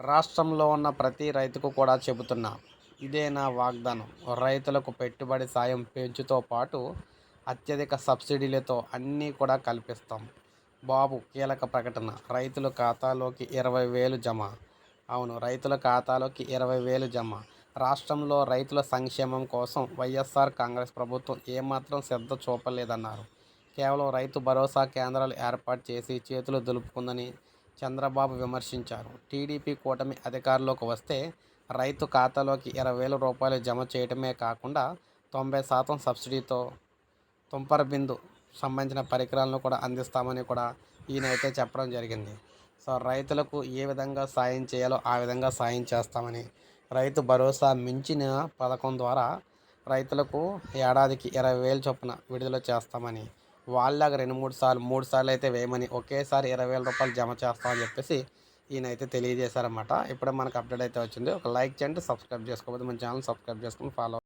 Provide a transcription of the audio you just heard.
రాష్ట్రంలో ఉన్న ప్రతి రైతుకు కూడా చెబుతున్నా ఇదే నా వాగ్దానం. రైతులకు పెట్టుబడి సాయం పెంచుతో పాటు అత్యధిక సబ్సిడీలతో అన్నీ కూడా కల్పిస్తాం. బాబు కీలక ప్రకటన. రైతుల ఖాతాలోకి ఇరవై వేలు జమ. అవును రైతుల ఖాతాలోకి ఇరవై వేలు జమ. రాష్ట్రంలో రైతుల సంక్షేమం కోసం వైఎస్ఆర్ కాంగ్రెస్ ప్రభుత్వం ఏమాత్రం శ్రద్ధ చూపలేదన్నారు. కేవలం రైతు భరోసా కేంద్రాలు ఏర్పాటు చేసి చేతులు దులుపుకుందని చంద్రబాబు విమర్శించారు. టీడీపీ కూటమి అధికారంలోకి వస్తే రైతు ఖాతాలోకి ఇరవై వేల రూపాయలు జమ చేయడమే కాకుండా తొంభై శాతం సబ్సిడీతో తుంపర బిందు సంబంధించిన పరికరాలను కూడా అందిస్తామని కూడా ఈయనైతే చెప్పడం జరిగింది. సో రైతులకు ఏ విధంగా సాయం చేయాలో ఆ విధంగా సాయం చేస్తామని రైతు భరోసా మించిన పథకం ద్వారా రైతులకు ఏడాదికి ఇరవై వేలు చొప్పున విడుదల చేస్తామని వాళ్ళగా రెండు మూడు సార్లు మూడు సార్లు అయితే వేయమని ఒకేసారి ఇరవై వేల రూపాయలు జమ చేస్తామని చెప్పేసి ఈయన అయితే తెలియజేశారన్నమాట. ఇప్పుడే మనకు అప్డేట్ అయితే వచ్చింది. ఒక లైక్ చేయండి సబ్స్క్రైబ్ చేసుకోకపోతే మన ఛానల్ సబ్స్క్రైబ్ చేసుకుని ఫాలో